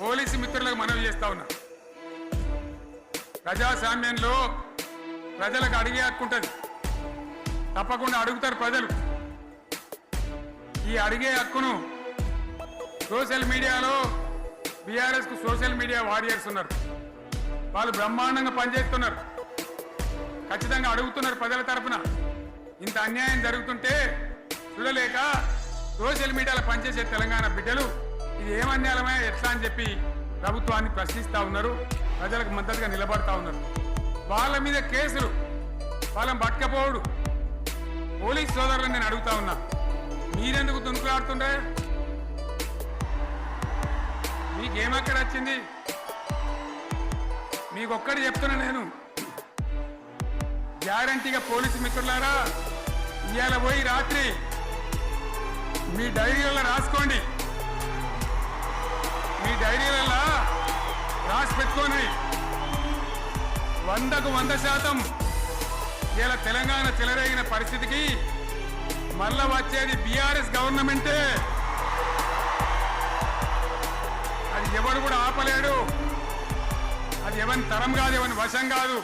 Police మిత్రులకు మనవి చేస్తా ఉన్నా. ప్రజాస్వామ్యంలో ప్రజలకు అడిగే హక్కు ఉంటుంది. తప్పకుండా అడుగుతారు ప్రజలు. ఈ అడిగే హక్కును సోషల్ మీడియాలో బీఆర్ఎస్కు సోషల్ మీడియా వారియర్స్ ఉన్నారు. వాళ్ళు బ్రహ్మాండంగా పనిచేస్తున్నారు. ఖచ్చితంగా అడుగుతున్నారు ప్రజల తరపున. ఇంత అన్యాయం జరుగుతుంటే చూడలేక సోషల్ మీడియాలో పనిచేసే తెలంగాణ బిడ్డలు ఇది ఏమన్యాలమే ఎట్లా అని చెప్పి ప్రభుత్వాన్ని ప్రశ్నిస్తా ఉన్నారు ప్రజలకు మద్దతుగా నిలబడతా ఉన్నారు. వాళ్ళ మీద కేసులు వాళ్ళని పట్టకపోవడు. పోలీస్ సోదరులను నేను అడుగుతా ఉన్నా మీరెందుకు దునుకులాడుతుండే? మీకేమక్కడ వచ్చింది? మీకొక్కటి చెప్తున్నా నేను. గ్యారంటీగా పోలీసు మిత్రులారా ఇవాళ పోయి రాత్రి మీ డైరీలలో రాసుకోండి. వందకు వంద శాతం ఇలా తెలంగాణ చెలరేగిన పరిస్థితికి మళ్ళా వచ్చేది బీఆర్ఎస్ గవర్నమెంటే అది ఎవడు కూడా ఆపలేడు. అది ఎవరి తరం కాదు ఎవరి వశం కాదు.